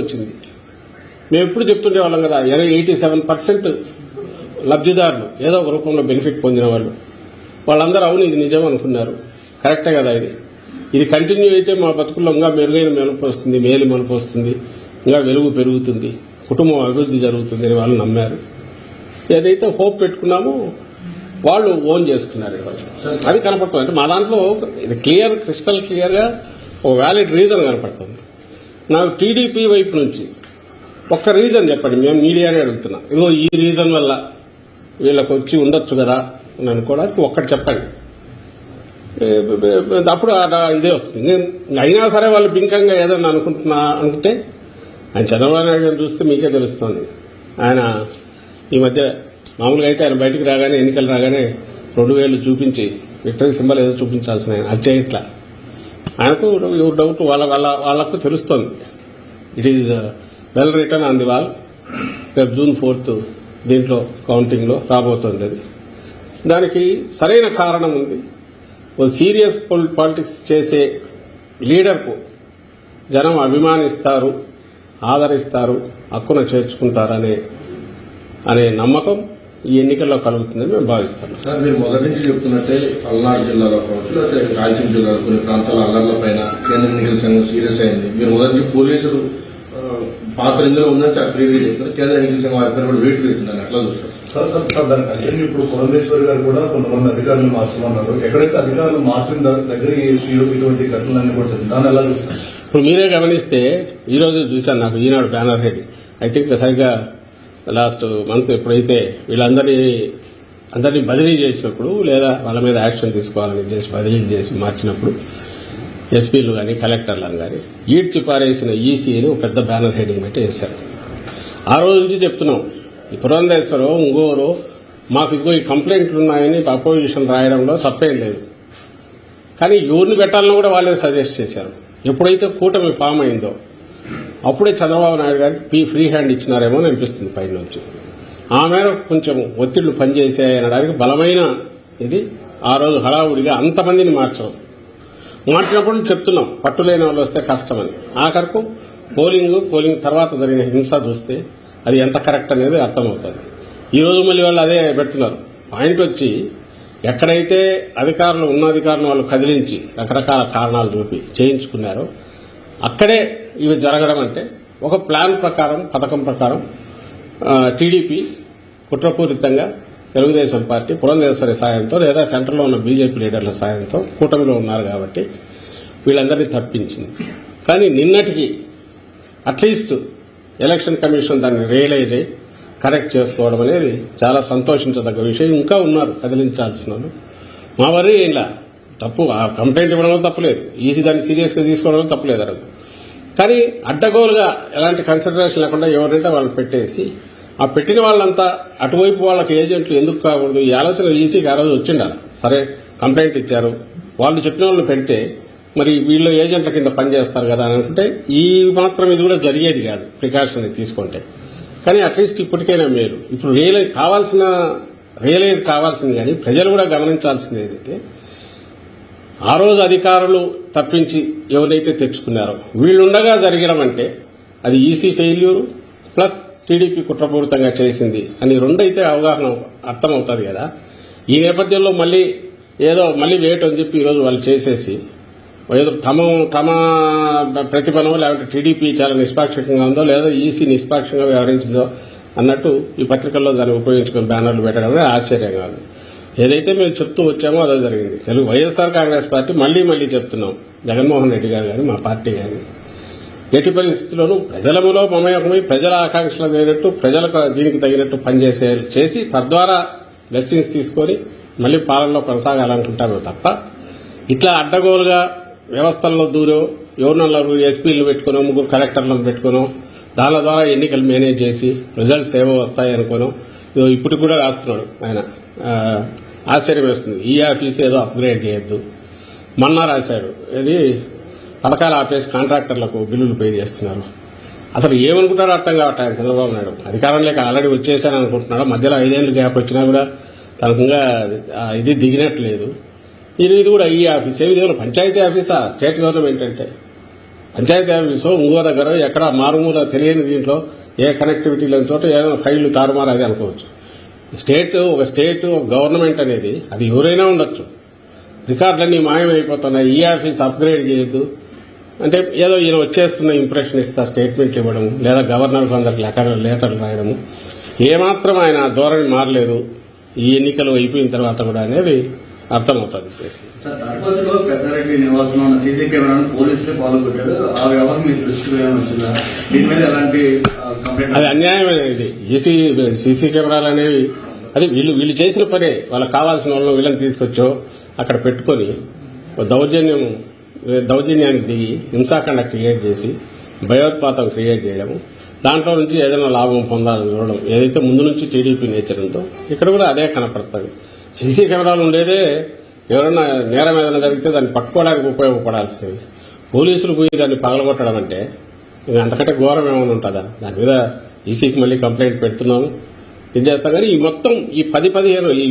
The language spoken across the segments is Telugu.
వచ్చింది మేము ఎప్పుడు చెప్తుండే వాళ్ళం కదా ఎయిటీ సెవెన్ పర్సెంట్ లబ్ధిదారులు ఏదో ఒక రూపంలో బెనిఫిట్ పొందిన వాళ్ళు. వాళ్ళందరూ అవును ఇది నిజం అనుకున్నారు. కరెక్టే కదా ఇది. ఇది కంటిన్యూ అయితే మా బతుకుల్లో ఇంకా మెరుగైన మెలుపు వస్తుంది మేలు మలుపు వస్తుంది ఇంకా వెలుగు పెరుగుతుంది కుటుంబం అభివృద్ధి జరుగుతుంది అని వాళ్ళు నమ్మారు. ఏదైతే హోప్ పెట్టుకున్నామో వాళ్ళు ఓన్ చేసుకున్నారు ఈరోజు అది కనపడుతుంది. అంటే మా దాంట్లో ఇది క్లియర్ క్రిస్టల్ క్లియర్గా ఒక వ్యాలిడ్ రీజన్ కనపడుతుంది. నాకు టీడీపీ వైపు నుంచి ఒక్క రీజన్ చెప్పండి మేము మీడియానే అడుగుతున్నాం. ఇదిగో ఈ రీజన్ వల్ల వీళ్ళకి వచ్చి ఉండొచ్చు కదా అని అనుకోవడానికి ఒక్కటి చెప్పండి. అప్పుడు ఆ- ఇదే వస్తుంది. నేను అయినా సరే వాళ్ళు బింకంగా ఏదన్నా అనుకుంటున్నా అనుకుంటే ఆయన చంద్రబాబు నాయుడు గారిని చూస్తే మీకే తెలుస్తుంది. ఆయన ఈ మధ్య మామూలుగా అయితే ఆయన బయటకు రాగానే ఎన్నికలు రాగానే రెండు వేలు చూపించి విక్టరీ సింబల్ ఏదో చూపించాల్సిన ఆయన అది చేయట్లా ఆయనకు ఎవరు డౌట్ వాళ్ళ వాళ్ళ వాళ్ళకు తెలుస్తుంది. It is well written on the wall రేపు జూన్ ఫోర్త్ దీంట్లో కౌంటింగ్లో రాబోతోంది అది. దానికి సరైన కారణం ఉంది. ఓ సీరియస్ పాలిటిక్స్ చేసే లీడర్కు జనం అభిమానిస్తారు ఆదరిస్తారు హక్కున చేర్చుకుంటారనే అనే నమ్మకం ఈ ఎన్నికల్లో కలుగుతుందని మేము భావిస్తున్నాం. సార్ మీరు మొదటి నుంచి చెప్తున్నట్టే పల్నాడు జిల్లాలో కావచ్చు లేకపోతే రాయలసీమ జిల్లాలో కొన్ని ప్రాంతాల అల్లర్ల పైన కేంద్ర ఎన్నికల సంఘం సీరియస్ అయింది. మీరు మొదటి నుంచి పోలీసులు పాత్ర ఇందులో ఉందని చాలా క్లియర్గా చెప్తున్నారు. కేంద్ర ఎన్నికల సంఘం వారి పైన కూడా వెయిట్ వేస్తుందని ఎట్లా చూస్తారు? సార్ సార్ సార్ దానికి కంటిన్యూ ఇప్పుడు పురంధేశ్వరి గారు కూడా కొంతమంది అధికారులు మార్చమన్నారు ఎక్కడైతే అధికారులు మార్చిన దగ్గర ఇటువంటి ఘటనలన్నీ కూడా. దాన్ని ఎలా చూస్తారు? ఇప్పుడు మీరే గమనిస్తే ఈ రోజు చూశాను నాకు Eenadu banner Reddy I think సరిగ్గా లాస్ట్ మంత్ ఎప్పుడైతే వీళ్ళందరినీ అందరినీ బదిలీ చేసినప్పుడు లేదా వాళ్ళ మీద యాక్షన్ తీసుకోవాలని చేసి బదిలీ చేసి మార్చినప్పుడు ఎస్పీలు కానీ కలెక్టర్లను కానీ ఈడ్చి పారేసిన ఈసీని పెద్ద బ్యానర్ హెడింగ్ పెట్టి వేశారు. ఆ రోజు నుంచి చెప్తున్నాం ఈ పురంధేశ్వరం ఇంగోరు మాకు ఇదిగో ఈ కంప్లైంట్లు ఉన్నాయని అపోజిషన్ రాయడంలో తప్పేం లేదు. కానీ ఎవరిని పెట్టాలని కూడా వాళ్ళే సజెస్ట్ చేశారు. ఎప్పుడైతే కూటమి ఫామ్ అయిందో అప్పుడే చంద్రబాబు నాయుడు గారికి పీ ఫ్రీ హ్యాండ్ ఇచ్చినారేమో అని అనిపిస్తుంది పైన నుంచి. ఆ మేరకు కొంచెం ఒత్తిళ్ళు పనిచేసాయనడానికి బలమైన ఇది ఆ రోజు హడావుడిగా అంతమందిని మార్చడం. మార్చినప్పుడు చెప్తున్నాం పట్టులేని వాళ్ళు వస్తే కష్టమని. ఆఖరకు పోలింగ్ పోలింగ్ తర్వాత జరిగిన హింస చూస్తే అది ఎంత కరెక్ట్ అనేది అర్థమవుతుంది. ఈ రోజు మళ్ళీ వాళ్ళు అదే పెడుతున్నారు. పాయింట్ వచ్చి ఎక్కడైతే అధికారులు ఉన్న అధికారులు వాళ్ళు కదిలించి రకరకాల కారణాలు చూపి చేయించుకున్నారో అక్కడే ఇవి జరగడం అంటే ఒక ప్లాన్ ప్రకారం పథకం ప్రకారం టీడీపీ కుట్రపూరితంగా తెలుగుదేశం పార్టీ పురంధేశ్వరి సాయంతో లేదా సెంటర్లో ఉన్న బీజేపీ లీడర్ల సాయంతో కూటమిలో ఉన్నారు కాబట్టి వీళ్ళందరినీ తప్పించింది. కానీ నిన్నటికి అట్లీస్ట్ ఎలక్షన్ కమిషన్ దాన్ని రియలైజ్ అయ్యి కరెక్ట్ చేసుకోవడం అనేది చాలా సంతోషించదగ్గ విషయం. ఇంకా ఉన్నారు కదిలించాల్సిన మా వరి ఇలా తప్పు. ఆ కంప్లైంట్ ఇవ్వడంలో తప్పులేదు. ఈసీ దాన్ని సీరియస్గా తీసుకోవడంలో తప్పులేదు అరదు కానీ అడ్డగోలుగా ఎలాంటి కన్సిడరేషన్ లేకుండా ఎవరంటే వాళ్ళని పెట్టేసి ఆ పెట్టిన వాళ్ళంతా అటువైపు వాళ్ళకి ఏజెంట్లు ఎందుకు కాకూడదు? ఈ ఆలోచన ఈసీకి ఆ రోజు వచ్చిండాలి సరే కంప్లైంట్ ఇచ్చారు. వాళ్ళు చెప్పిన వాళ్ళు పెడితే మరి వీళ్ళు ఏజెంట్ల కింద పనిచేస్తారు కదా అని అనుకుంటే ఈ మాత్రం ఇది కూడా జరిగేది కాదు ప్రికాషన్ తీసుకుంటే. కానీ అట్లీస్ట్ ఇప్పటికైనా మేలు. ఇప్పుడు రియలైజ్ కావాల్సిన రియలైజ్ కావాల్సింది కానీ ప్రజలు కూడా గమనించాల్సింది ఏంటంటే ఆ రోజు అధికారులు తప్పించి ఎవరైతే తెచ్చుకున్నారో వీళ్ళుండగా జరగడం అంటే అది ఈసీ ఫెయిల్యూర్ ప్లస్ టీడీపీ కుట్రపూరితంగా చేసింది అని రెండైతే అవగాహన అర్థమవుతుంది కదా. ఈ నేపథ్యంలో మళ్ళీ ఏదో మళ్ళీ వేయటం అని చెప్పి ఈరోజు వాళ్ళు చేసేసి ఏదో తమ తమ ప్రతిఫలం లేకపోతే టీడీపీ చాలా నిష్పాక్షికంగా ఉందో లేదా ఈసీ నిష్పాక్షంగా వ్యవహరించిందో అన్నట్టు ఈ పత్రికల్లో దాన్ని ఉపయోగించుకుని బ్యానర్లు పెట్టడం ఆశ్చర్యంగా ఉంది. ఏదైతే మేము చెప్తూ వచ్చామో అదే జరిగింది. తెలుగు వైఎస్ఆర్ కాంగ్రెస్ పార్టీ మళ్ళీ మళ్ళీ చెప్తున్నాం. జగన్మోహన్ రెడ్డి గారు కానీ మా పార్టీ కానీ ఎట్టి పరిస్థితుల్లోనూ ప్రజలములో మమయోగమై ప్రజల ఆకాంక్షలు తగినట్టు ప్రజలకు దీనికి తగినట్టు పనిచేసే చేసి తద్వారా బ్లెస్సింగ్స్ తీసుకొని మళ్ళీ పాలనలో కొనసాగాలనుకుంటామే తప్ప ఇట్లా అడ్డగోలుగా వ్యవస్థల్లో దూరో ఎవరినన్నారు ఎస్పీలు పెట్టుకునో ముగ్గురు కలెక్టర్లను పెట్టుకునో దాని ద్వారా ఎన్నికలు మేనేజ్ చేసి రిజల్ట్స్ ఏవో వస్తాయి అనుకోను ఇప్పుడు కూడా రాస్తున్నాడు ఆయన. ఆశ్చర్యం వేస్తుంది. ఈ ఆఫీస్ ఏదో అప్గ్రేడ్ చేయొద్దు. మొన్న రాశాడు ఇది పథకాలు ఆపేసి కాంట్రాక్టర్లకు బిల్లులు పే చేస్తున్నారు. అసలు ఏమనుకుంటారో అర్థం కావట్లేదు చంద్రబాబు నాయుడు. అధికారం లేక ఆల్రెడీ వచ్చేసాను అనుకుంటున్నాడు. మధ్యలో ఐదేళ్ళు గ్యాప్ వచ్చినా కూడా తనకు ఇది దిగినట్లేదు ఇది ఇది కూడా ఈ ఆఫీస్. ఏమి ఇదేమన్నా పంచాయతీ ఆఫీసా? స్టేట్ గవర్నమెంట్ అంటే. పంచాయతీ ఆఫీసు ఇంకో దగ్గర ఎక్కడ మారుమూల తెలియని దీంట్లో ఏ కనెక్టివిటీ లేని చోట ఏదైనా ఫైళ్ళు తారుమారు అది అనుకోవచ్చు. స్టేట్ ఒక స్టేట్ ఒక గవర్నమెంట్ అనేది అది ఎవరైనా ఉండొచ్చు. రికార్డులన్నీ మాయమైపోతున్నాయి. ఈ ఆఫీస్ అప్గ్రేడ్ చేయొద్దు. అంటే ఏదో ఈయన వచ్చేస్తున్న ఇంప్రెషన్ ఇస్తా స్టేట్మెంట్లు ఇవ్వడం లేదా గవర్నర్ అందరికి లెటర్ లెటర్లు రాయడము. ఏమాత్రం ఆయన ధోరణి మారలేదు. ఈ ఎన్నికలు అయిపోయిన తర్వాత కూడా అనేది అర్థమవుతుంది. పెద్దారెడ్డి నివాసంలో ఉన్న సీసీ కెమెరాను పాల్గొట్టారు ఆ వ్యవహారం మీ వచ్చిందా? దీని మీద ఎలాంటి అది అన్యాయమైన ఇది. ఈసీ సీసీ కెమెరాలు అనేవి అది వీళ్ళు వీళ్ళు చేసిన పనే. వాళ్ళకి కావాల్సిన వాళ్ళు వీళ్ళని తీసుకొచ్చో అక్కడ పెట్టుకొని దౌర్జన్యం దౌర్జన్యానికి దిగి హింసాఖండ క్రియేట్ చేసి భయోత్పాతం క్రియేట్ చేయడము. దాంట్లో నుంచి ఏదైనా లాభం పొందాలని చూడడం. ఏదైతే ముందు నుంచి టీడీపీ నేచర్ ఇక్కడ కూడా అదే కనపడుతుంది. సీసీ కెమెరాలు ఉండేదే ఎవరైనా నేరం ఏదైనా జరిగితే దాన్ని పట్టుకోవడానికి ఉపయోగపడాల్సింది. పోలీసులు పోయి దాన్ని పగలగొట్టడం అంటే ఇది అంతకంటే ఘోరం ఏమైనా ఉంటుందా? దాని మీద ఈసీకి మళ్ళీ కంప్లైంట్ పెడుతున్నాము. ఇది చేస్తాం కానీ ఈ మొత్తం ఈ పది పదిహేను ఈ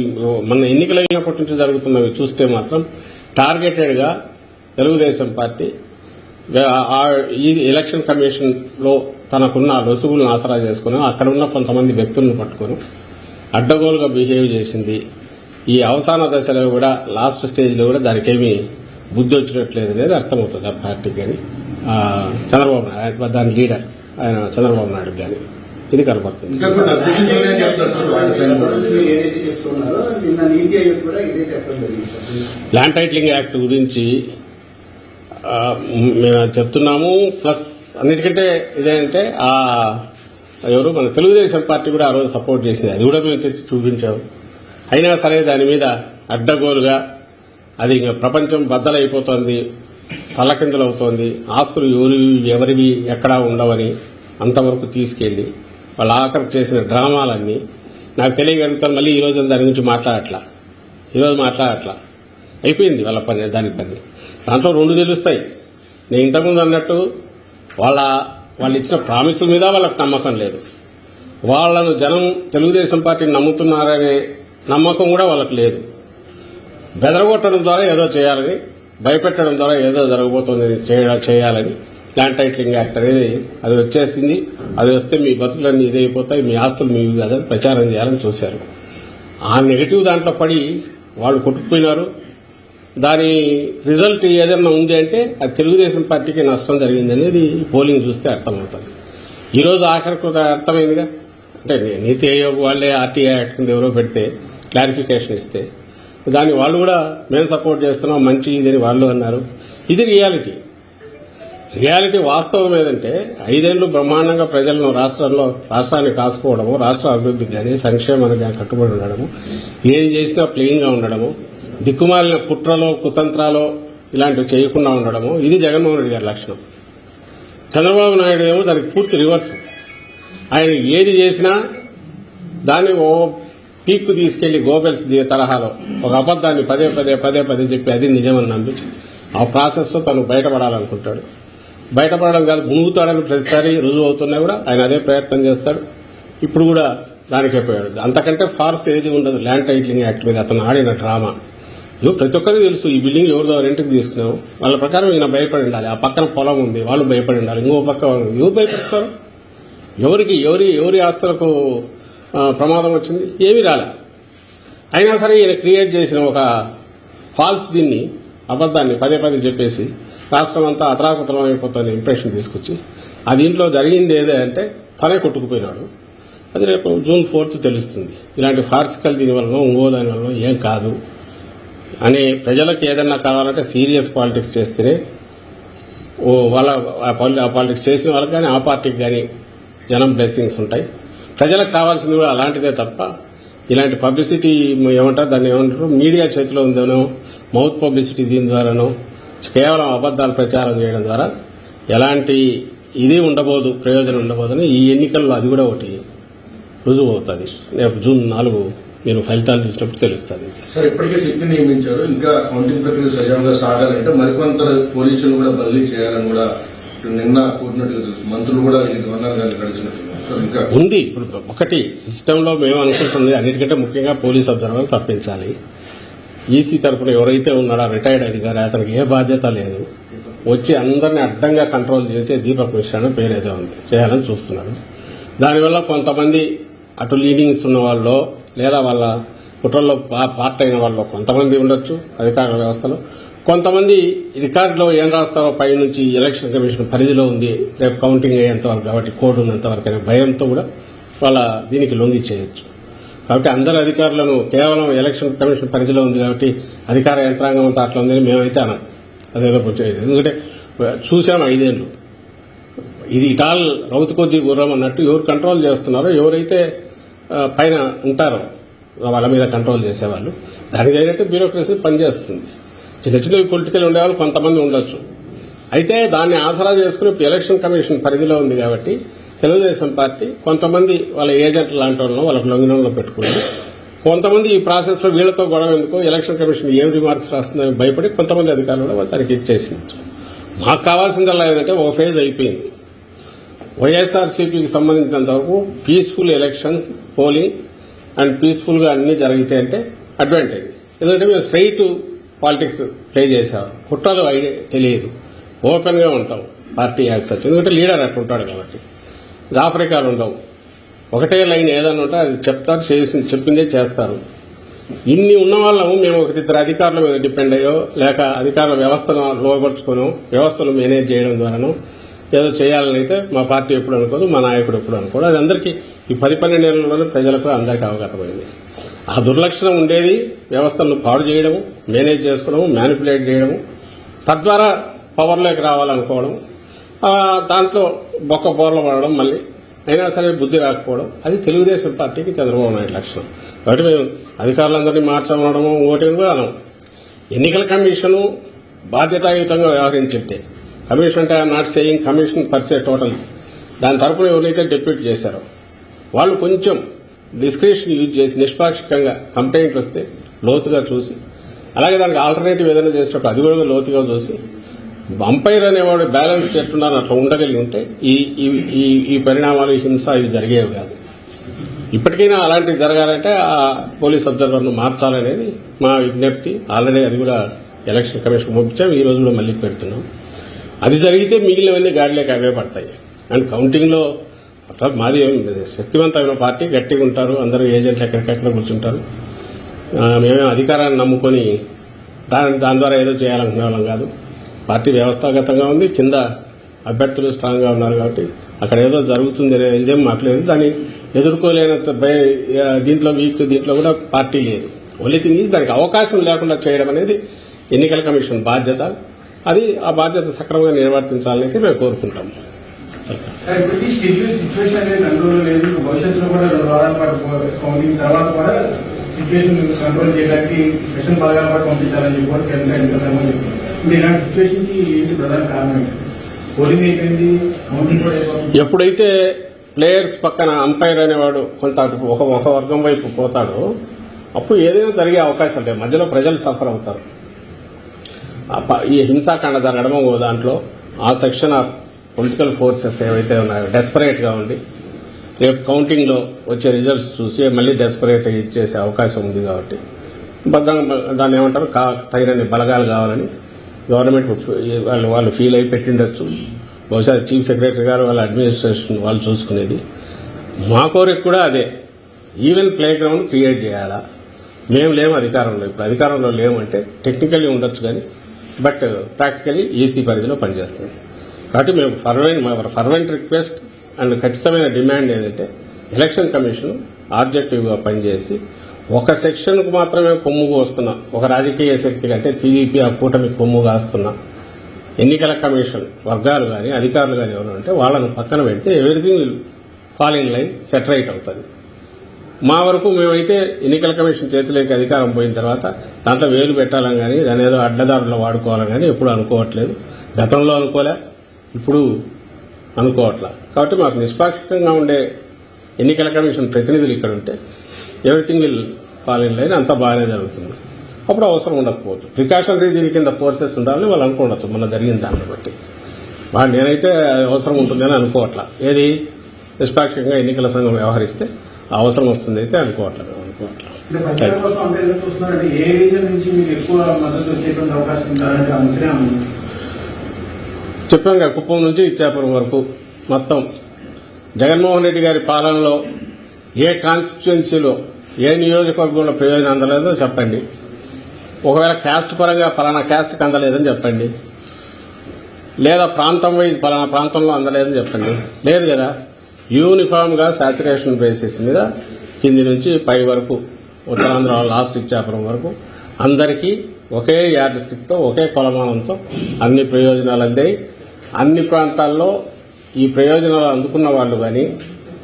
మన ఎన్నికలు అయినప్పటి నుంచి జరుగుతున్నవి చూస్తే మాత్రం టార్గెటెడ్గా తెలుగుదేశం పార్టీ ఈ ఎలక్షన్ కమిషన్లో తనకున్న లొసుగులను ఆసరా చేసుకుని అక్కడ ఉన్న కొంతమంది వ్యక్తులను పట్టుకొని అడ్డగోలుగా బిహేవ్ చేసింది. ఈ అవసాన దశలో కూడా లాస్ట్ స్టేజ్లో కూడా దానికేమీ బుద్ధి వచ్చినట్లేదు అనేది అర్థమవుతుంది ఆ పార్టీకి కానీ చంద్రబాబు నాయుడు. ఆయన దాని లీడర్. ఆయన చంద్రబాబు నాయుడు కానీ ఇది కనపడుతుంది ల్యాండ్ టైటిలింగ్ యాక్ట్ గురించి ఆ, మేము చెప్తున్నాము. ప్లస్ అన్నిటికంటే ఇదేంటే ఆ ఎవరు మన తెలుగుదేశం పార్టీ కూడా ఆ రోజు సపోర్ట్ చేసింది. అది కూడా మేము తెచ్చి చూపించాము. అయినా సరే దాని మీద అడ్డగోలుగా అది ఇంకా ప్రపంచం బద్దలైపోతోంది. తల్లకిందులవుతోంది. ఆస్తులు ఎవరి ఎవరివి ఎక్కడా ఉండవని అంతవరకు తీసుకెళ్ళి వాళ్ళ ఆఖరి చేసిన డ్రామాలన్నీ నాకు తెలియగలుగుతాను. మళ్ళీ ఈ దాని గురించి మాట్లాడట్లా. ఈరోజు మాట్లాడట్లా. అయిపోయింది వాళ్ళ పని దాని పని. దాంట్లో రెండు తెలుస్తాయి. నేను ఇంతకుముందు అన్నట్టు వాళ్ళ వాళ్ళు ఇచ్చిన ప్రామిసుల మీద వాళ్ళకి నమ్మకం లేదు. వాళ్ళను జనం తెలుగుదేశం పార్టీని నమ్ముతున్నారనే నమ్మకం కూడా వాళ్ళకి లేదు. బెదరగొట్టడం ద్వారా ఏదో చేయాలని భయపెట్టడం ద్వారా ఏదో జరగబోతుంది చేయాలని. ల్యాండ్ టైటిలింగ్ యాక్ట్ అనేది అది వచ్చేసింది. అది వస్తే మీ బతుకులన్నీ ఇదైపోతాయి మీ ఆస్తులు మీ కాదని ప్రచారం చేయాలని చూశారు. ఆ నెగిటివ్ దాంట్లో పడి వాళ్ళు కొట్టుకుపోయినారు. దాని రిజల్ట్ ఏదైనా ఉంది అంటే అది తెలుగుదేశం పార్టీకి నష్టం జరిగింది అనేది పోలింగ్ చూస్తే అర్థమవుతుంది. ఈరోజు ఆఖరికి అర్థమైందిగా? అంటే నీతి ఆయోగ్ వాళ్ళే ఆర్టీఐ యాక్ట్ కింద ఎవరో పెడితే క్లారిఫికేషన్ ఇస్తే దాన్ని వాళ్ళు కూడా మేము సపోర్ట్ చేస్తున్నాం మంచి ఇదని వాళ్ళు అన్నారు. ఇది రియాలిటీ. రియాలిటీ వాస్తవం ఏదంటే ఐదేళ్ళు బ్రహ్మాండంగా ప్రజలను రాష్ట్రంలో రాష్ట్రాన్ని కాసుకోవడము రాష్ట్ర అభివృద్ధికి కానీ సంక్షేమానికి కానీ కట్టుబడి ఉండడము ఏది చేసినా ప్లెయిన్గా ఉండడము దిక్కుమాలిన కుట్రలో కుతంత్రాలో ఇలాంటివి చేయకుండా ఉండడము ఇది జగన్మోహన్ రెడ్డి గారి లక్షణం. చంద్రబాబు నాయుడు ఏమో దానికి పూర్తి రివర్స్. ఆయన ఏది చేసినా దాన్ని ఓ పీక్కు తీసుకెళ్ళి గోబెల్స్ తరహాలో ఒక అబద్దాన్ని పదే పదే పదే పదే చెప్పి అది నిజమని నమ్మించి ఆ ప్రాసెస్లో తను బయటపడాలనుకుంటాడు. బయటపడడం కాదు మునుగుతాడని ప్రతిసారి రుజువు అవుతున్నా కూడా ఆయన అదే ప్రయత్నం చేస్తాడు. ఇప్పుడు కూడా దానికే పోయాడు. అంతకంటే ఫార్స్ ఏది ఉండదు. ల్యాండ్ టైటిలింగ్ యాక్ట్ మీద అతను ఆడిన డ్రామా. నువ్వు ప్రతి ఒక్కరికి తెలుసు ఈ బిల్డింగ్ ఎవరిదో రెంట్కి తీసుకున్నావు. వాళ్ళ ప్రకారం ఈయన భయపడి ఉండాలి. ఆ పక్కన పొలం ఉంది వాళ్ళు భయపడి ఉండాలి. ఇంకో పక్క వాళ్ళు- ఎవరు భయపడతారు? ఎవరికి ఎవరి ఎవరి ఆస్తులకు ప్రమాదం వచ్చింది. ఏమీ రాలే. అయినా సరే ఈయన క్రియేట్ చేసిన ఒక ఫాల్స్ దీన్ని అబద్దాన్ని పదే పదే చెప్పేసి రాష్ట్రం అంతా అతరాకుతలం అయిపోతుంది ఇంప్రెషన్ తీసుకొచ్చి ఆ దీంట్లో జరిగింది ఏదే అంటే తనే కొట్టుకుపోయినాడు. అది రేపు జూన్ ఫోర్త్ తెలుస్తుంది. ఇలాంటి ఫార్సికల్ దీని వలన ఇంకో దాని వలన ఏం కాదు అని ప్రజలకు ఏదన్నా కావాలంటే సీరియస్ పాలిటిక్స్ చేస్తేనే ఓ వాళ్ళ ఆ పాలిటిక్స్ చేసిన వాళ్ళకి కానీ ఆ పార్టీకి కానీ జనం బ్లెస్సింగ్స్ ఉంటాయి. ప్రజలకు కావాల్సింది కూడా అలాంటిదే తప్ప ఇలాంటి పబ్లిసిటీ ఏమంటారు దాన్ని ఏమంటారు మీడియా చేతిలో ఉందనో మౌత్ పబ్లిసిటీ దీని ద్వారానో కేవలం అబద్దాలు ప్రచారం చేయడం ద్వారా ఎలాంటి ఇది ఉండబోదు ప్రయోజనం ఉండబోదని ఈ ఎన్నికల్లో అది కూడా ఒకటి రుజువు అవుతుంది. రేపు జూన్ నాలుగు మీరు ఫలితాలు చూసినప్పుడు తెలుస్తుంది. సార్ ఇప్పటికే సిట్ని నియమించారు. ఇంకా కౌంటింగ్ ప్రక్రియ సజావుగా సాగాలంటే మరికొంత పోలీసులు కూడా బదిలీ చేయాలని కూడా నిన్న కోరినట్టుగా తెలుసు మంత్రులు కూడా ఈ గవర్నర్ గారిని కలిసినట్టున్నారు. ఉంది. ఇప్పుడు ఒకటి సిస్టంలో మేము అనుకుంటుంది అన్నిటికంటే ముఖ్యంగా పోలీస్ అబ్జర్వర్ తప్పించాలి. ఈసీ తరపున ఎవరైతే ఉన్నాడో రిటైర్డ్ అధికారి అతనికి ఏ బాధ్యత లేదు. వచ్చి అందరిని అడ్డంగా కంట్రోల్ చేసే దీపక్ మిశ్రా అనే పేరు ఏదో ఉంది. చేయాలని చూస్తున్నారు. దానివల్ల కొంతమంది అటు లీడింగ్స్ ఉన్న వాళ్ళు లేదా వాళ్ళ కుట్రల్లో పా- పార్ట్ అయిన వాళ్ళు కొంతమంది ఉండొచ్చు అధికార వ్యవస్థలో. కొంతమంది రికార్డులో ఏం రాస్తారో పై నుంచి ఎలక్షన్ కమిషన్ పరిధిలో ఉంది. రేపు కౌంటింగ్ అయ్యేంత వరకు కాబట్టి కోడ్ ఉన్నంత వరకు అనే భయంతో కూడా వాళ్ళ దీనికి లొంగి చేయొచ్చు. కాబట్టి అందరు అధికారులను కేవలం ఎలక్షన్ కమిషన్ పరిధిలో ఉంది కాబట్టి అధికార యంత్రాంగం అంతా అట్లా ఉందని మేమైతే అనం. అదేదో కొంచెం ఎందుకంటే చూసాం ఐదేళ్ళు. ఇది ఇటాల్ రౌతు కొద్ది గుర్రం అన్నట్టు ఎవరు కంట్రోల్ చేస్తున్నారో ఎవరైతే పైన ఉంటారో వాళ్ళ మీద కంట్రోల్ చేసేవాళ్ళు. దానికి తగినట్టు బ్యూరోక్రసీ పనిచేస్తుంది. చిన్న చిన్నవి పొలిటికల్ ఉండేవాళ్ళు కొంతమంది ఉండొచ్చు. అయితే దాన్ని ఆసరా చేసుకుని ఇప్పుడు ఎలక్షన్ కమిషన్ పరిధిలో ఉంది కాబట్టి తెలుగుదేశం పార్టీ కొంతమంది వాళ్ళ ఏజెంట్ లాంటి వాళ్ళను వాళ్ళకు లొంగినంలో పెట్టుకుంది కొంతమంది ఈ ప్రాసెస్లో వీళ్ళతో గొడవ ఎందుకో ఎలక్షన్ కమిషన్ ఏం రిమార్క్స్ రాస్తుందని భయపడి కొంతమంది అధికారులు కూడా దానికి ఇచ్చేసింది మాకు కావాల్సిందల్లా ఏంటంటే ఒక ఫేజ్ అయిపోయింది. వైఎస్ఆర్సీపీకి సంబంధించినంత వరకు పీస్ఫుల్ ఎలక్షన్స్ పోలింగ్ అండ్ పీస్ఫుల్గా అన్నీ అన్ని జరిగితే అంటే అడ్వాంటేజ్ ఎందుకంటే మేము స్ట్రైట్ పాలిటిక్స్ ప్లే చేశారు. కుట్రలు ఐడియా తెలియదు. ఓపెన్గా ఉంటాం పార్టీ యాజ్ సచ్. ఎందుకంటే లీడర్ అట్లా ఉంటాడు కాబట్టి. దాపరికాలు ఉండవు. ఒకటే లైన్ ఏదైనా ఉంటే అది చెప్తారు చేసి చెప్పిందే చేస్తారు. ఇన్ని ఉన్న వాళ్ళము మేము ఒకరిద్దరు అధికారుల మీద డిపెండ్ అయ్యో లేక అధికారుల వ్యవస్థను లోపరుచుకోను వ్యవస్థను మేనేజ్ చేయడం ద్వారాను ఏదో చేయాలని అయితే మా పార్టీ ఎప్పుడు అనుకోదు మా నాయకుడు ఎప్పుడు అనుకోదు అది అందరికీ ఈ పది పన్నెండు ప్రజలకు అందరికీ అవగతమైంది ఆ దుర్లక్షణం ఉండేది వ్యవస్థలను పాడు చేయడము మేనేజ్ చేసుకోవడం మ్యానిపులేట్ చేయడం తద్వారా పవర్లోకి రావాలనుకోవడం దాంట్లో బొక్క బోర్ల పడడం మళ్ళీ అయినా సరే బుద్ధి రాకపోవడం అది తెలుగుదేశం పార్టీకి చంద్రబాబు నాయుడు లక్షణం. కాబట్టి మేము అధికారులందరినీ మార్చమనడము ఓటు అనం ఎన్నికల కమిషను బాధ్యతాయుతంగా వ్యవహరించింటే కమిషన్ అంటే not saying commission per se total దాని తరపున ఎవరైతే డెప్యూట్ చేశారో వాళ్ళు కొంచెం డిస్క్రిప్షన్ యూజ్ చేసి నిష్పాక్షికంగా కంప్లైంట్లు వస్తే లోతుగా చూసి అలాగే దానికి ఆల్టర్నేటివ్ ఏదైనా చేసేటప్పుడు అది కూడా లోతుగా చూసి అంపైర్ అనేవాడు బ్యాలెన్స్ ఎట్టున్నారు అట్లా ఉండగలిగి ఉంటే ఈ ఈ- ఈ పరిణామాలు హింస ఇవి జరిగేవి కాదు. ఇప్పటికైనా అలాంటివి జరగాలంటే ఆ పోలీస్ అబ్జర్వర్ను మార్చాలనేది మా విజ్ఞప్తి. ఆల్రెడీ అది కూడా ఎలక్షన్ కమిషన్ పంపించాం ఈ రోజు కూడా మళ్ళీ పెడుతున్నాం. అది జరిగితే మిగిలినవన్నీ గాడిలోకి అవే పడతాయి. అండ్ కౌంటింగ్లో అట్లా మాది శక్తివంతమైన పార్టీ గట్టిగా ఉంటారు అందరూ ఏజెంట్లు ఎక్కడికెక్కడ కూర్చుంటారు. మేమే అధికారాన్ని నమ్ముకొని దాని దాని ద్వారా ఏదో చేయాలనుకునే వాళ్ళం కాదు. పార్టీ వ్యవస్థాగతంగా ఉంది కింద అభ్యర్థులు స్ట్రాంగ్గా ఉన్నారు కాబట్టి అక్కడ ఏదో జరుగుతుంది అనే ఇదేం మాకు లేదు దాన్ని ఎదుర్కోలేనంత భయ- దీంట్లో వీక్ దీంట్లో కూడా పార్టీ లేదు. ఓన్లీ థింగ్ దానికి అవకాశం లేకుండా చేయడం అనేది ఎన్నికల కమిషన్ బాధ్యత. అది ఆ బాధ్యత సక్రమంగా నిర్వర్తించాలని అయితే మేము కోరుకుంటాం. ఇప్పటికీ స్టిల్ సిచ్యువేషన్ అనేది కంట్రోల్ లేదు. భవిష్యత్తులో కూడా రెండు వారాల పాటు కౌంటింగ్ తర్వాత కూడా సిచ్యువేషన్ కంట్రోల్ చేయడానికి స్పెషల్ బలగాల పాటు పంపించాలని చెప్పి కేంద్ర ఇలాంటి సిచ్యువేషన్కి ఏంటి ప్రధాన కారణం? పోలింగ్ అయిపోయింది కౌంటింగ్ కూడా ఎప్పుడైతే ప్లేయర్స్ పక్కన అంపైర్ అనేవాడు కొంత ఒక ఒక వర్గం వైపు పోతాడో అప్పుడు ఏదైనా జరిగే అవకాశం లేదు మధ్యలో ప్రజలు సఫర్ అవుతారు. ఈ హింసాకాండ దాని నడమ దాంట్లో ఆ సెక్షన్ ఆఫ్ పొలిటికల్ ఫోర్సెస్ ఏవైతే ఉన్నాయో డెస్పరేట్గా ఉండి రేపు కౌంటింగ్లో వచ్చే రిజల్ట్స్ చూసి మళ్ళీ డెస్పరేట్ ఇచ్చేసే అవకాశం ఉంది కాబట్టి. దాన్ని ఏమంటారు? కా- తగినన్ని బలగాలు కావాలని గవర్నమెంట్ వాళ్ళు వాళ్ళు ఫీల్ అయి పెట్టిండొచ్చు. బహుశా చీఫ్ సెక్రటరీ గారు వాళ్ళ అడ్మినిస్ట్రేషన్ వాళ్ళు చూసుకునేది. మా కోరిక కూడా అదే. ఈవెన్ ప్లే గ్రౌండ్ క్రియేట్ చేయాలా? మేము లేము అధికారంలో. ఇప్పుడు అధికారంలో లేము అంటే టెక్నికల్లీ ఉండొచ్చు కానీ బట్ ప్రాక్టికలీ ఈసీ పరిధిలో పనిచేస్తుంది. కాబట్టి మేము ఫర్వెంట్ మా ఫర్వెంట్ రిక్వెస్ట్ అండ్ ఖచ్చితమైన డిమాండ్ ఏంటంటే ఎలక్షన్ కమిషన్ ఆబ్జెక్టివ్గా పనిచేసి ఒక సెక్షన్కు మాత్రమే కొమ్ము కోస్తున్నా ఒక రాజకీయ శక్తి కంటే టీడీపీ ఆ కూటమి కొమ్ము కాస్తున్నా ఎన్నికల కమిషన్ వర్గాలు కానీ అధికారులు కానీ ఎవరు అంటే వాళ్ళను పక్కన పెడితే everything will fall in line set right అవుతుంది. మా వరకు మేమైతే ఎన్నికల కమిషన్ చేతిలోకి అధికారం పోయిన తర్వాత దాంట్లో వేలు పెట్టాలని కానీ దాని ఏదో అడ్డదారులు వాడుకోవాలని కానీ ఎప్పుడు అనుకోవట్లేదు. గతంలో అనుకోలే. ఇప్పుడు అనుకోవట్లా. కాబట్టి మాకు నిష్పాక్షికంగా ఉండే ఎన్నికల కమిషన్ ప్రతినిధులు ఇక్కడ ఉంటే everything will fall in line అంతా బాగానే జరుగుతుంది. అప్పుడు అవసరం ఉండకపోవచ్చు. ప్రికాషనరీ దీని కింద ఫోర్సెస్ ఉండాలని వాళ్ళు అనుకోవచ్చు. మొన్న జరిగిన దాన్ని బట్టి. వాళ్ళు నేనైతే అవసరం ఉంటుందని అనుకోవట్లా. ఏది? నిష్పాక్షికంగా ఎన్నికల సంఘం వ్యవహరిస్తే ఆ అవసరం వస్తుంది అయితే అనుకోవట్లేదు అనుకోవట్లేదు ఏ రీజన్ నుంచి మీకు ఎక్కువ మద్దతు వచ్చేటువంటి అవకాశం ఉండాలంటే చెప్పాం కదా కుప్పం నుంచి ఇచ్చాపురం వరకు మొత్తం. జగన్మోహన్ రెడ్డి గారి పాలనలో ఏ కాన్స్టిట్యున్సీలో ఏ నియోజకవర్గంలో ప్రయోజనం అందలేదో చెప్పండి. ఒకవేళ క్యాస్ట్ పరంగా పలానా క్యాస్ట్కి అందలేదని చెప్పండి. లేదా ప్రాంతం వైజ్ పలానా ప్రాంతంలో అందలేదని చెప్పండి. లేదు కదా యూనిఫామ్గా సాచురేషన్ బేసిస్ మీద కింది నుంచి పై వరకు ఉత్తరాంధ్ర లాస్ట్ ఇచ్చాపురం వరకు అందరికీ ఒకే యార్డ్ స్టిక్తో ఒకే కొలమానంతో అన్ని ప్రయోజనాలు అందాయి. అన్ని ప్రాంతాల్లో ఈ ప్రయోజనాలు అందుకున్న వాళ్ళు కానీ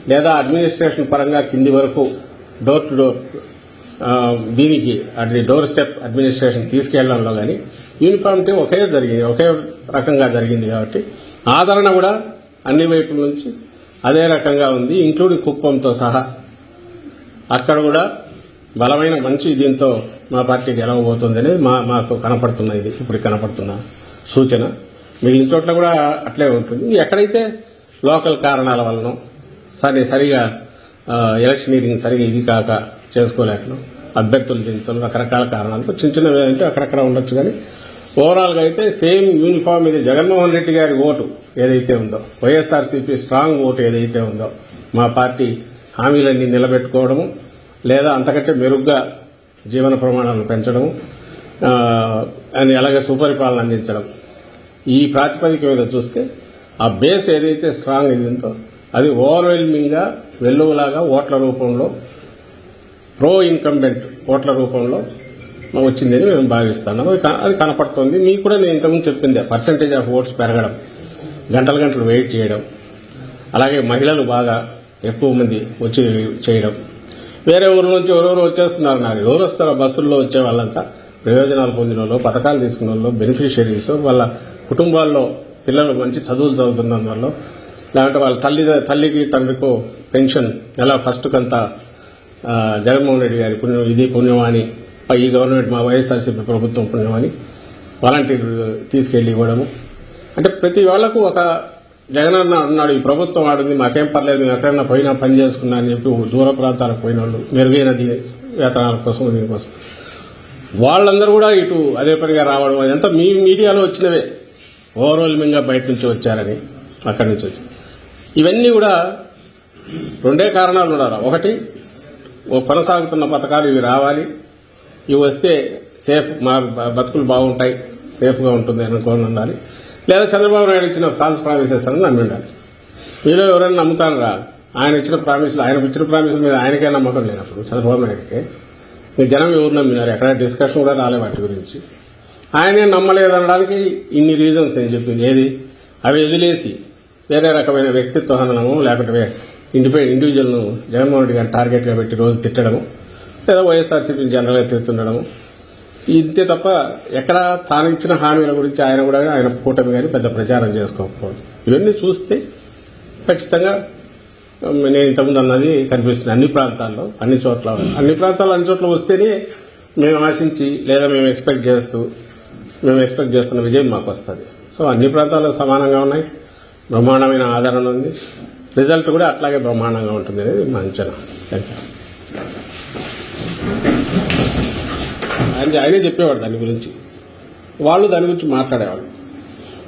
లేదా అడ్మినిస్ట్రేషన్ పరంగా కింది వరకు డోర్ టు డోర్ దీనికి అది డోర్ స్టెప్ అడ్మినిస్ట్రేషన్ తీసుకెళ్ళడంలో కానీ యూనిఫామిటీ ఒకే జరిగింది ఒకే రకంగా జరిగింది కాబట్టి ఆదరణ కూడా అన్ని వైపుల నుంచి అదే రకంగా ఉంది ఇంక్లూడింగ్ కుప్పంతో సహా అక్కడ కూడా బలమైన మంచి దీంతో మా పార్టీ గెలవబోతుంది అనేది మా మాకు కనపడుతున్న ఇది ఇప్పుడు కనపడుతున్న సూచన. మిగిలిన చోట్ల కూడా అట్లే ఉంటుంది. ఎక్కడైతే లోకల్ కారణాల వలన సరే సరిగా ఎలక్షనీరింగ్ సరిగా ఇది కాక చేసుకోలేకను అభ్యర్థులు జీవితంలో రకరకాల కారణాలతో చిన్న చిన్నవి అంటే అక్కడక్కడ ఉండొచ్చు కానీ ఓవరాల్గా అయితే సేమ్ యూనిఫామ్ ఇది జగన్మోహన్ రెడ్డి గారి ఓటు ఏదైతే ఉందో వైఎస్ఆర్సీపీ స్ట్రాంగ్ ఓటు ఏదైతే ఉందో మా పార్టీ హామీలన్నీ నిలబెట్టుకోవడము లేదా అంతకంటే మెరుగ్గా జీవన ప్రమాణాలను పెంచడం ఆ, అని అలాగే సుపరిపాలన అందించడం ఈ ప్రాతిపదిక మీద చూస్తే ఆ బేస్ ఏదైతే స్ట్రాంగ్ ఇది అది ఓవర్వెల్మింగ్గా వెల్లువలాగా ఓట్ల రూపంలో ప్రో ఇన్కంబెంట్ ఓట్ల రూపంలో వచ్చిందని మేము భావిస్తున్నాం. అది అది కనపడుతుంది. మీకు కూడా నేను ఇంతకుముందు చెప్పింది పర్సంటేజ్ ఆఫ్ ఓట్స్ పెరగడం గంటలు గంటలు వెయిట్ చేయడం అలాగే మహిళలు బాగా ఎక్కువ మంది వచ్చి చేయడం. వేరే ఊరు నుంచి ఎవరెవరు వచ్చేస్తున్నారు నాకు. ఎవరు వస్తారో బస్సుల్లో వచ్చే వాళ్ళంతా ప్రయోజనాలు పొందిన వాళ్ళు పథకాలు తీసుకున్న వాళ్ళు బెనిఫిషియరీస్ వాళ్ళ కుటుంబాల్లో పిల్లలు మంచి చదువులు చదువుతున్న వాళ్ళు లేదంటే వాళ్ళ తల్లి తల్లికి తండ్రికో పెన్షన్ ఎలా ఫస్ట్ కంత జగన్మోహన్ రెడ్డి గారి పుణ్యం ఇది పుణ్యమాని ఈ గవర్నమెంట్ మా వైఎస్ఆర్సీపీ ప్రభుత్వం పుణ్యమని వాలంటీర్ తీసుకెళ్ళి ఇవ్వడము. అంటే ప్రతి వాళ్ళకు ఒక జగన్ అన్న అన్నాడు ఈ ప్రభుత్వం ఆడింది మాకేం పర్లేదు మేము ఎక్కడైనా పోయినా పని చేసుకున్నా అని చెప్పి దూర ప్రాంతాలకు పోయిన వాళ్ళు మెరుగైన దీని వేతనాల కోసం దీనికోసం వాళ్ళందరూ కూడా ఇటు అదే పనిగా రావడం అదంతా మీ మీడియాలో వచ్చినవే. ఓవరాల్మింగ్గా బయట నుంచి వచ్చారని అక్కడి నుంచి వచ్చి. ఇవన్నీ కూడా రెండే కారణాలు ఉండాలి. ఒకటి ఓ కొనసాగుతున్న పథకాలు ఇవి రావాలి. ఇవి వస్తే సేఫ్ మా బతుకులు బాగుంటాయి సేఫ్గా ఉంటుంది అనుకోని ఉండాలి. లేదా చంద్రబాబు నాయుడు ఇచ్చిన ఫాల్స్ ప్రామిసెస్ అని నమ్మి ఉండాలి. మీలో ఎవరైనా నమ్ముతారా? ఆయన ఇచ్చిన ప్రామిసులు ఆయన ఇచ్చిన ప్రామిసుల మీద ఆయనకే నమ్మకం లేనప్పుడు చంద్రబాబు నాయుడుకే మీ జనం ఎవరు నమ్మినారు? ఎక్కడ డిస్కషన్ కూడా రాలే వాటి గురించి. ఆయనే నమ్మలేదనడానికి ఇన్ని రీజన్స్ అని చెప్పింది. ఏది? అవి వదిలేసి వేరే రకమైన వ్యక్తిత్వ హననము లేకపోతే ఇండిపెండ్ ఇండివిజువల్ను జగన్మోహన్ రెడ్డి గారిని టార్గెట్గా పెట్టి రోజు తిట్టడము లేదా వైఎస్ఆర్సీపీని జనరల్గా తిడుతుండడము. ఇంతే తప్ప ఎక్కడ తాను ఇచ్చిన హామీల గురించి ఆయన కూడా ఆయన కూటమి కానీ పెద్ద ప్రచారం చేసుకోకపోవడం. ఇవన్నీ చూస్తే ఖచ్చితంగా నేను ఇంతకుముందు అన్నది కనిపిస్తుంది. అన్ని ప్రాంతాల్లో అన్ని చోట్ల అన్ని ప్రాంతాల్లో అన్ని చోట్ల వస్తేనే మేము ఆశించి లేదా మేము ఎక్స్పెక్ట్ చేస్తూ మేము ఎక్స్పెక్ట్ చేస్తున్న విజయం మాకు వస్తుంది. సో అన్ని ప్రాంతాల్లో సమానంగా ఉన్నాయి. బ్రహ్మాండమైన ఆదరణ ఉంది. రిజల్ట్ కూడా అట్లాగే బ్రహ్మాండంగా ఉంటుంది అనేది మా అంచనా. థ్యాంక్ యూ ఆయన ఆయనే చెప్పేవాడు దాని గురించి. వాళ్ళు దాని గురించి మాట్లాడేవాళ్ళు.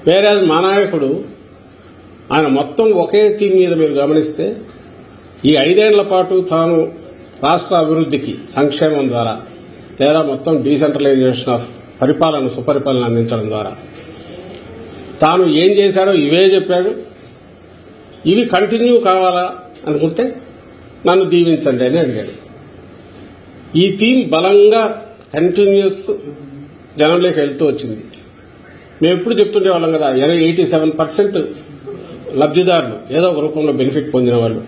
వేరే మా నాయకుడు ఆయన మొత్తం ఒకే థీమ్ మీద మీరు గమనిస్తే ఈ ఐదేళ్ళ పాటు తాను రాష్ట్ర అభివృద్ధికి సంక్షేమం ద్వారా లేదా మొత్తం డీసెంట్రలైజేషన్ ఆఫ్ పరిపాలన సుపరిపాలన అందించడం ద్వారా. తాను ఏం చేశాడో ఇవే చెప్పాడు. ఇవి కంటిన్యూ కావాలా అనుకుంటే నన్ను దీవించండి అని అడిగాడు. ఈ థీమ్ బలంగా కంటిన్యూస్ జనంలోకి వెళ్తూ వచ్చింది. మేము ఎప్పుడు చెప్తుండే వాళ్ళం కదా ఎయిటీ సెవెన్ పర్సెంట్ లబ్ధిదారులు ఏదో ఒక రూపంలో బెనిఫిట్ పొందిన వాళ్ళు.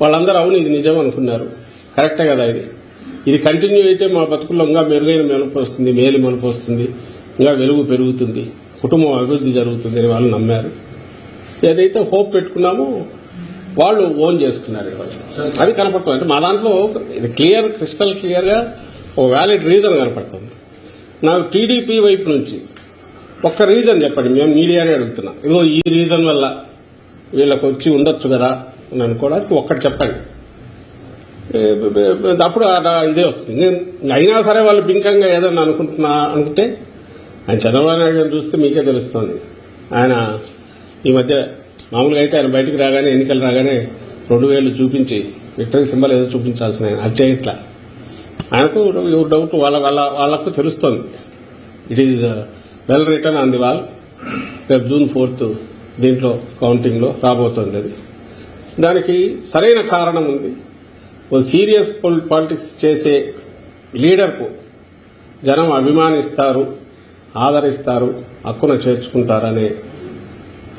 వాళ్ళందరూ అవును ఇది నిజం అనుకున్నారు. కరెక్టే కదా ఇది. ఇది కంటిన్యూ అయితే మా బతుకుల్లో ఇంకా మెరుగైన మెలుపు వస్తుంది మేలు మెలుపు వస్తుంది ఇంకా వెలుగు పెరుగుతుంది కుటుంబం అభివృద్ధి జరుగుతుంది అని వాళ్ళు నమ్మారు. ఏదైతే హోప్ పెట్టుకున్నామో వాళ్ళు ఓన్ చేసుకున్నారు ఈరోజు. అది కనపడుతుంది. అంటే మా దాంట్లో ఇది క్లియర్ క్రిస్టల్ క్లియర్గా ఒక వ్యాలిడ్ రీజన్ కనపడుతుంది. నాకు టీడీపీ వైపు నుంచి ఒక్క రీజన్ చెప్పండి. మేము మీడియానే అడుగుతున్నాం. ఇదిగో ఈ రీజన్ వల్ల వీళ్ళకి వచ్చి ఉండొచ్చు కదా అని అనుకోవడానికి ఒక్కటి చెప్పండి. అప్పుడు ఇదే వస్తుంది. నేను- అయినా సరే వాళ్ళు బింకంగా ఏదన్నా అనుకుంటున్నా అనుకుంటే ఆయన చంద్రబాబు నాయుడు గారిని చూస్తే మీకే తెలుస్తుంది. ఆయన ఈ మధ్య మామూలుగా అయితే ఆయన బయటికి రాగానే ఎన్నికలు రాగానే రెండు వేలు చూపించి విక్టరీ సింబల్ ఏదో చూపించాల్సిన ఆయన అది చేయట్లా ఆయనకు ఎవరు డౌట్ వాళ్ళ వాళ్ళ వాళ్ళకు తెలుస్తుంది. It is well written on the wall రేపు జూన్ ఫోర్త్ దీంట్లో కౌంటింగ్లో రాబోతుంది అది. దానికి సరైన కారణం ఉంది. ఓ సీరియస్ పాలిటిక్స్ చేసే లీడర్కు జనం అభిమానిస్తారు ఆదరిస్తారు హక్కున చేర్చుకుంటారనే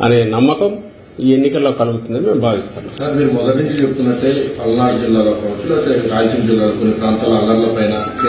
అనే నమ్మకం ఈ ఎన్నికల్లో కలుగుతుందని మేము భావిస్తున్నాం. సార్ మీరు మొదటి నుంచి చెప్తున్నట్టే పల్నాడు జిల్లాలో కావచ్చు లేకపోతే రాయలసీమ జిల్లాలో కొన్ని ప్రాంతాల అల్లర్ల పైన